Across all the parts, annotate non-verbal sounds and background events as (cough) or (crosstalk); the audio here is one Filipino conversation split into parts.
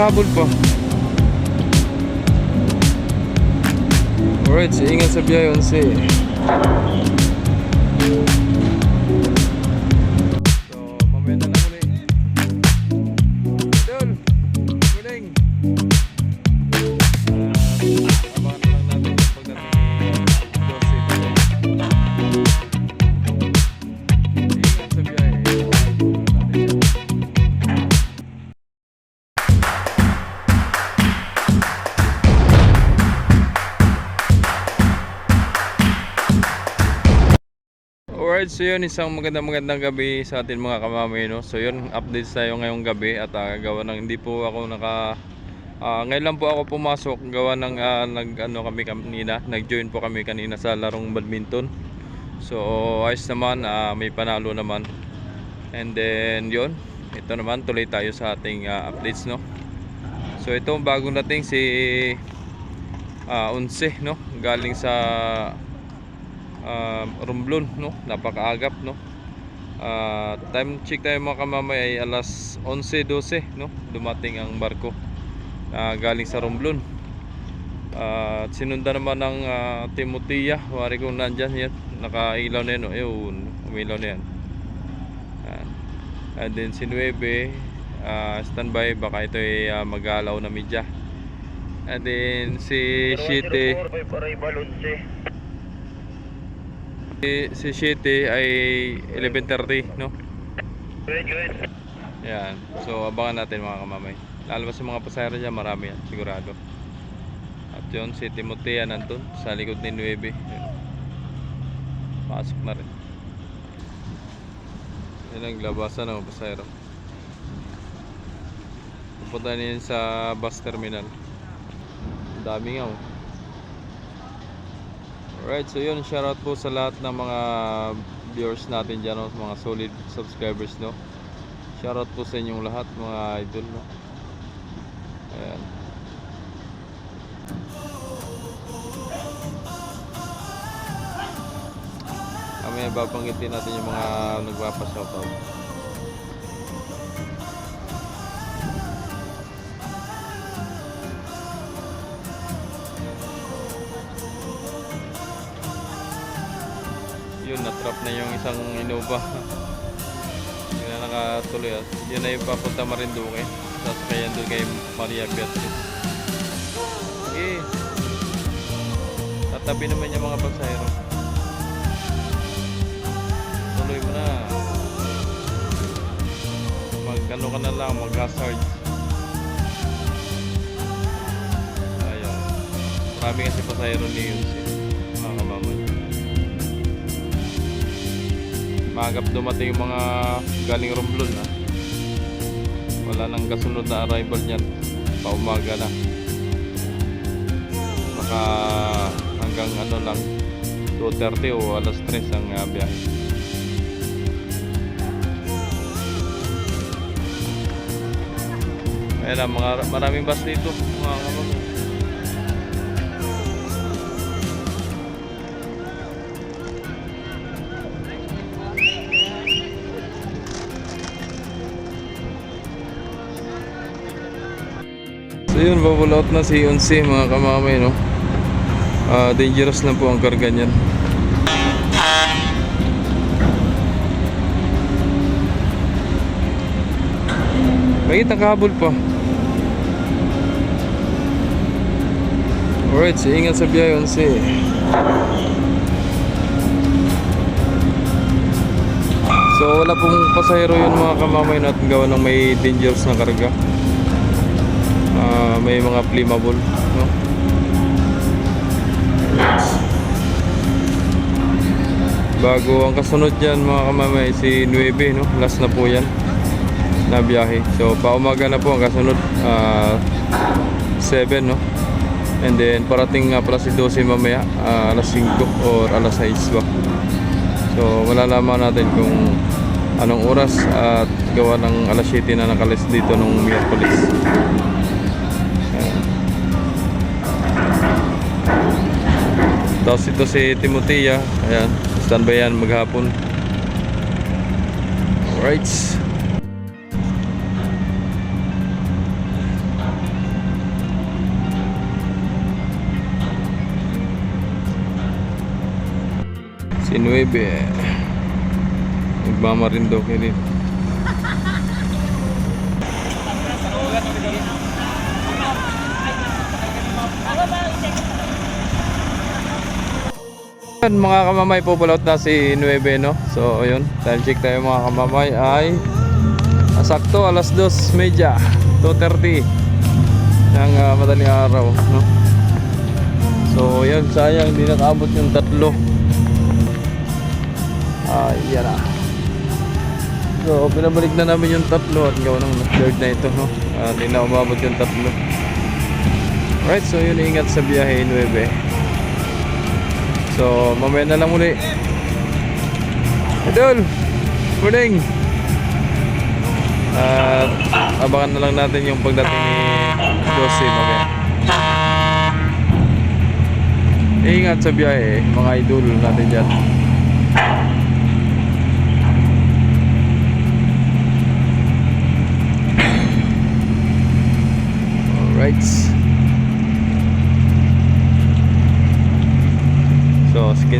Bakit nakahabol pa? Alright, so ingat sa biyahe 11. Alright, so yun, isang magandang magandang gabi sa atin mga kamamay, no? So yun, updates tayo ngayong gabi at ah, gawa ng hindi po ako naka... ah, ngayon lang po ako pumasok, gawa ng ah, nag, ano kami kanina, nag-join po kami kanina sa larong badminton. So ayos naman, ah, may panalo naman. And then yun, ito naman, tuloy tayo sa ating ah, updates, no? So ito, bagong dating si ah, Unse, no? Galing sa uh, Romblon no? Napakaagap no? Ah, time check tayo mga kamamay ay alas 11:12 no? Dumating ang barko ah, galing sa Romblon Ah, at sinunda naman ng uh, Timotea wari kung nandyan yan nakailaw na yun oh. Ayun, umilaw na yan. Yan. and then si Nueve ah, standby baka ito ay ah, mag-alaw na media. And then si Shite Si, si Shitty ay 11.30, no? Yan. So, abangan natin mga kamamay. Lalabas yung mga pasahero dyan, marami yan, sigurado. At yun, si Timotea nandun, sa likod ni Nueve. Yun. Pasok na rin. Yan ang labasan ng mga pasahero. Pupunta na sa bus terminal. Ang dami nga, oh. Alright, so yun, shoutout po sa lahat ng mga viewers natin dyan, no? mga solid subscribers, no? Shoutout po sa inyong lahat, mga idol, no? Ayan. Kami babanggitin natin yung mga nagpapa-shoutout. Yun natrap na yung isang Innova. Yun na nakatuloy at yun na yung papunta Marinduque. Sasakayan doon kay Maria Beatriz. Sige. Tatabi naman yung mga pasahero tuloy mo na. Mag ano ka na lang mag hazard ayun. Marami kasi pasahero ni Yunsi Magap dumating yung mga galing Romblon ha. Wala nang kasunod na arrival niyan. Paumaga na. Baka hanggang ano lang 2.30 o alas 3 ang uh, biyahe. Ayan na, mga, maraming bus dito. Mga kamamay. So yun, bubble out na si Unsi mga kamamay no. Ah, dangerous na po ang karga niyan. Bakit nakahabol pa? Alright, so ingat sa biyahe Unsi. So wala pong pasahero yun mga kamamay natin gawa ng may dangerous na karga. Ah, may mga flammable no? bago ang kasunod dyan mga kamamay si 9 no? last na po yan na biyahe so paumaga na po ang kasunod ah, 7 no and then parating nga pala si 12 mamaya ah, alas 5 or alas 6 ba so malalaman natin kung anong oras at gawa ng alas 7 na nakalis dito nung Miyerkules tapos ito si Timotea. Ah. Ayan, standby yan maghapon. Alright. Si Nuebe. Eh. Nagmamarindoke dito. (laughs) Yan, mga kamamay pupulot na si 9 no? So ayun time check tayo mga kamamay ay ah, sakto alas 2 media 2.30 ng ah, madaling araw no? So yan sayang hindi nakaabot yung tatlo. Ay yan na so pinabalik na namin yung tatlo at gawa ng third na ito no? Ah, hindi na umabot yung tatlo right so yun ingat sa biyahe 9 So, mamaya na lang muli. Idol! Morning! At abangan na lang natin yung pagdating ni Josie mamaya. Ingat sa biyahe, mga idol natin dyan. Alright.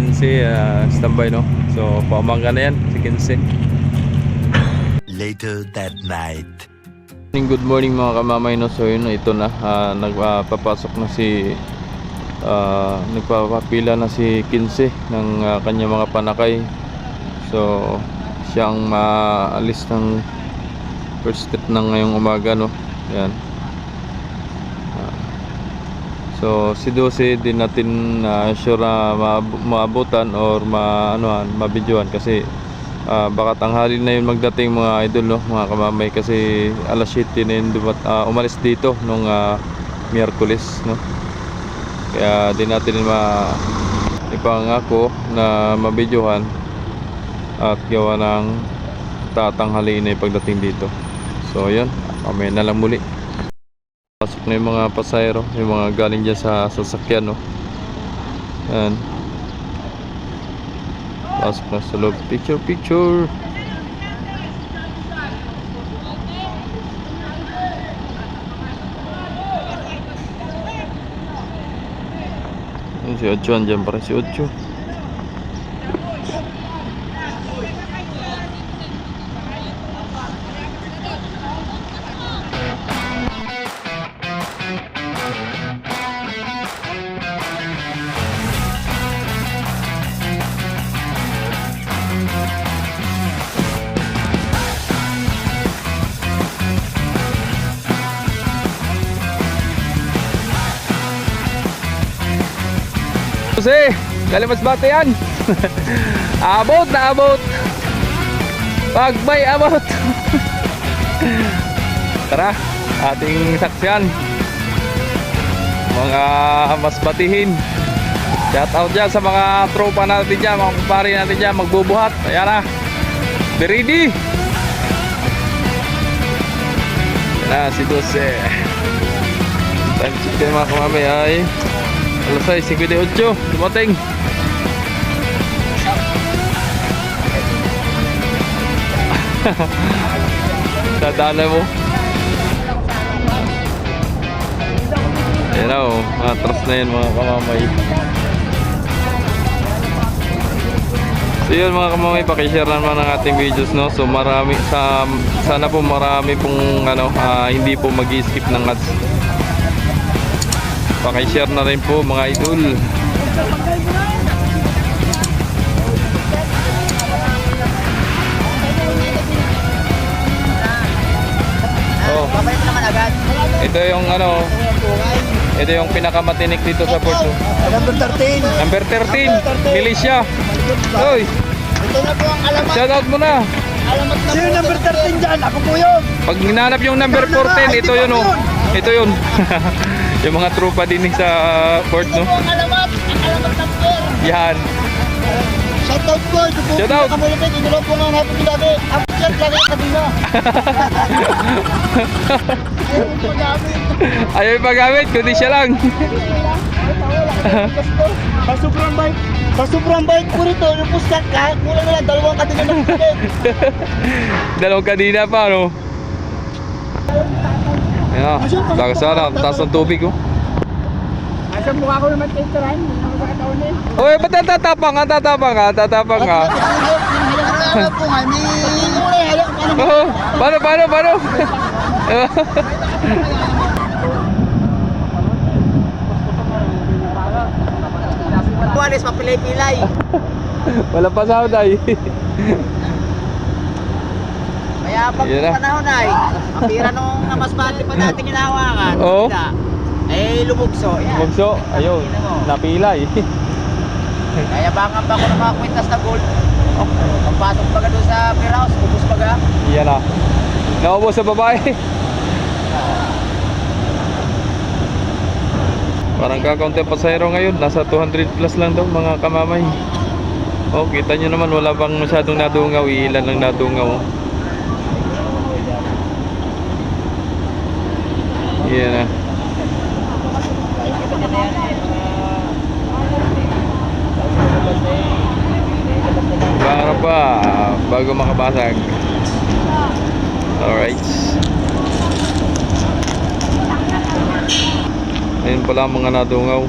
So, si Kinsey, uh, standby no? So, pamangga na yan, si Kinsey. Later that night. Morning, Good morning mga kamamay no. So yun ito na ah, nagpapasok na si ah, nagpapapila na si Kinse ng ah, kanya mga panakay. So siyang maalis ng first step ng ngayong umaga no. Yan. So si Dose din natin na sure na maab- maabutan or ma ano mabidyohan kasi Ah, baka tanghali na yun magdating mga idol no, mga kamamay kasi alas 7 na yun dumat, ah, umalis dito nung ah, Miyerkules no. Kaya di natin ma ipangako na mabidyohan at gawa ng tatanghali na pagdating dito. So yun, mamaya na lang muli. Pasok na yung mga pasayro, yung mga galing dyan sa sasakyan no. Yan. Pasok na sa loob. Picture, picture. Ayun, Si Ocho, andyan pa rin si Ocho. Jose, galimas bate yan. (laughs) abot na abot. Pag may abot. (laughs) Tara, ating saksyan. Mga mas batihin. Shout out dyan sa mga tropa natin dyan, mga kumpare natin dyan, magbubuhat. Ayan na. Be ready. Yan na, si Jose. Time check tayo mga kumamay ay alas 6, 58, dumating. (laughs) Dadala mo. Ayan o, atras na yan mga kamamay. So yun mga kamamay, pakishare naman ang ating videos no. So marami sa sana po marami pong ano ah, hindi po magi-skip ng ads. Pakishare na rin po mga idol. Oh, Babalik naman agad. ito yung ano, ito yung pinakamatinik dito sa Porto. Number 13. Number 13, Militia. Hoy, Ito na po ang alamat. shoutout mo na. Alamat na Sino number 13 dyan? Ako po yun. Pag hinanap yung number 14, ito yun oh. Ito yun. Yung mga tropa din sa port Ito no. ang. Ang. Yan. Shoutout po. Ito po. Shoutout. Kamulitin. Ito lang po nga lagi. Ang chat. Ayun po namin. Ayaw ipagamit, kundi siya lang. Sa sobrang bike. Sa sobrang bike po rito. Yung puskat kahit mula nila. Dalawang kadina puskat. (laughs) Dalawang kanina pa, no? (laughs) Yan na, lakas sana, taas ng tubig, oh. Asa mukha ko naman kay Karan. Uy, ba't tatapang ka? Tatapang ka? Tatapang ka? Hayop ko nga, ba? Oo. Paano, paano, paano? Buwanes, papilay-pilay. Wala pa sahod ay. Kaya pag Yun na. panahon ay, ang pira nung namasbate pa natin ginahawakan. Oo. wala. Eh, lumugso. Yan. Bugso, ayun. Napilay. Kaya bangan pa ako ng mga kwintas na gold. Pagpasok pa ka doon sa beer house, ubus pa ka. Yan na. Naubos sa babae. Parang kakaunti pasayro ngayon. Nasa 200 plus lang daw mga kamamay. Oh, kita nyo naman wala pang masyadong nadungaw. Ilan lang nadungaw. oh. Na. Para pa bago makabasag. Alright. Ayun pala mga nadungaw.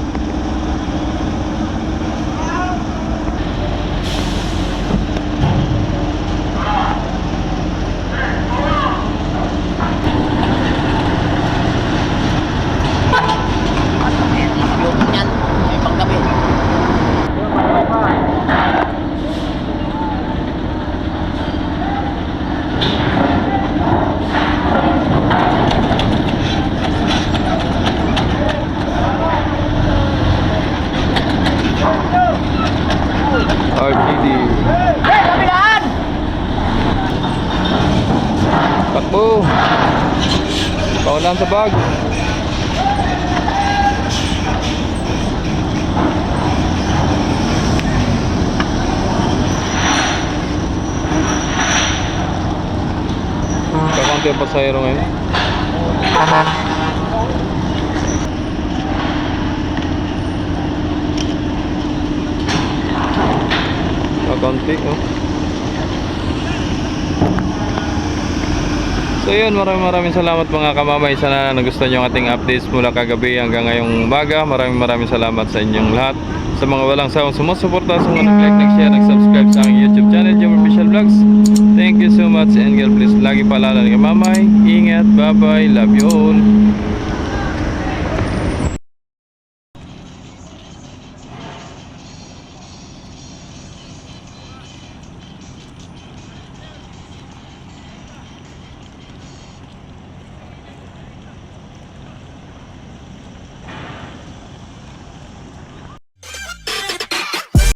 Yung yan, may panggabi. RTD. Hey, kabilaan! Takbo. Paulan sa bag. Kakaunti ang pasahero ngayon. Kakaunti, oh. So yun, maraming maraming salamat mga kamamay. Sana nagustuhan nyo ang ating updates mula kagabi hanggang ngayong umaga. Maraming maraming salamat sa inyong lahat. Sa mga walang sawang sumusuporta, sa mga nag-like, nag-share, nag-subscribe sa aking YouTube channel, Jim Official Vlogs. Thank you so much and God bless. Lagi paalala ng kamamay. Ingat, bye-bye, love you all.